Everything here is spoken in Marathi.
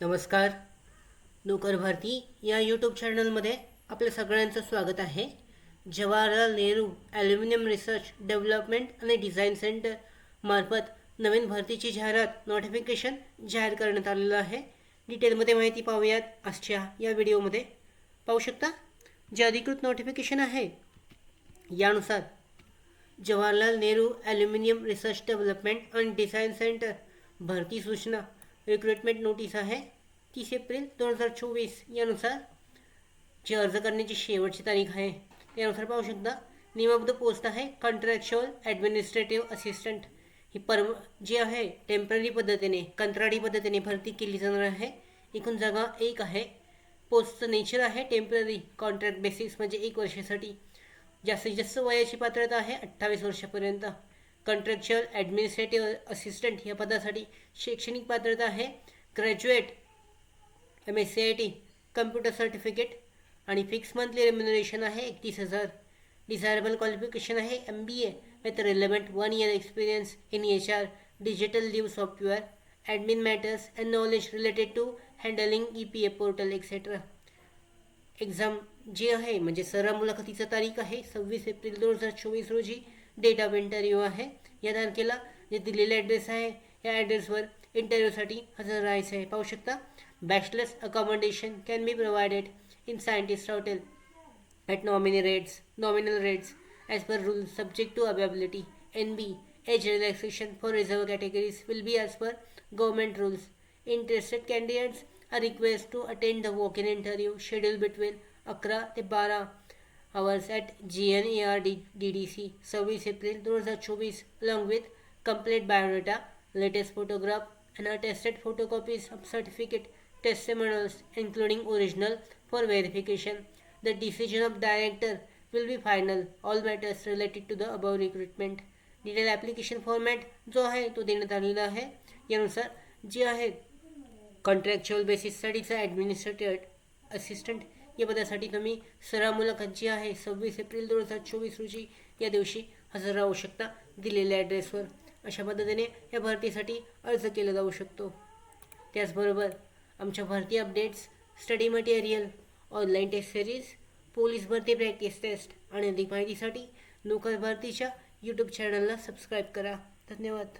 नमस्कार. नोकर भारती या यूट्यूब चॅनलमध्ये आपल्या सगळ्यांचं स्वागत आहे. Jawaharlal Nehru aluminium research development आणि डिझाईन सेंटर मार्फत नवीन भरतीची जाहिरात नोटिफिकेशन जाहीर करण्यात आलेलं आहे. डिटेलमध्ये माहिती पाहूयात. आजच्या या व्हिडिओमध्ये पाहू शकता जे अधिकृत नोटिफिकेशन आहे यानुसार Jawaharlal Nehru aluminium research development आणि डिझाईन सेंटर भरती सूचना रिक्रुटमेंट नोटीस आहे. तीस एप्रिल दोन हजार चोवीस. यानुसार जे अर्ज करण्याची शेवटची तारीख आहे त्यानुसार पाहू शकता निमबद्ध पोस्ट आहे कॉन्ट्रॅक्च्युअल ॲडमिनिस्ट्रेटिव्ह असिस्टंट ही परव जी आहे टेंपररी पद्धतीने कंत्राटी पद्धतीने भरती केली जाणार आहे. एकूण जागा एक आहे. पोस्टचं नेचर आहे टेंपररी कॉन्ट्रॅक्ट बेसिस म्हणजे एक वर्षासाठी. जास्तीत जास्त वयाची पात्रता आहे अठ्ठावीस वर्षापर्यंत. कॉन्ट्रॅक्च्युअल ॲडमिनिस्ट्रेटिव्ह असिस्टंट या पदासाठी शैक्षणिक पात्रता आहे. Graduate M S C I T computer certificate आणि फिक्स मंथली रेम्युनरेशन आहे. एकतीस हजार. डिझायरेबल क्वालिफिकेशन आहे. M B A with relevant one year experience in H R digital leave software admin matters and knowledge related to handling E P A portal etcetera exam जी आहे म्हणजे सराव मुलाखतीचा तारीख आहे सव्वीस एप्रिल दोन हजार चोवीस रोजी. डेट ऑफ इंटरव्ह्यू आहे. या तारखेला जे दिलेला ॲड्रेस आहे या ॲड्रेसवर इंटरव्ह्यूसाठी हजर राहायचं आहे. पाहू शकता bachelors accommodation can be provided in scientist hotel at nominee rates nominal rates as per rule subject to availability N B age relaxation for reserve categories will be as per government rules interested candidates are request to attend the walk in interview schedule between अकरा ते बारा hours at GNAR DDC service April दोन हजार चोवीस along with complete biodata latest photograph and attested photocopies of certificate testimonials including original for verification the decision of director will be final all matters related to the above recruitment detail application format जो आहे तो देण्यात आलेला आहे यानुसार जे आहे कॉन्ट्रॅक्च्युअल बेसिससाठीचा ॲडमिनिस्ट्रेटिव्ह असिस्टंट या पदासाठी तुम्ही सराव मुलाखत जी आहे. सव्वीस एप्रिल दोन हजार चोवीस रोजी या दिवशी हजर राहू शकता दिलेल्या ॲड्रेसवर अशा पद्धतीने या भरतीसाठी अर्ज केला जाऊ शकतो. त्याचबरोबर आमच्या भरती updates study material online test series police भरती प्रॅक्टिस टेस्ट आणि अधिक माहितीसाठी नोकर भरतीच्या यूट्यूब चॅनलला सबस्क्राईब करा. धन्यवाद.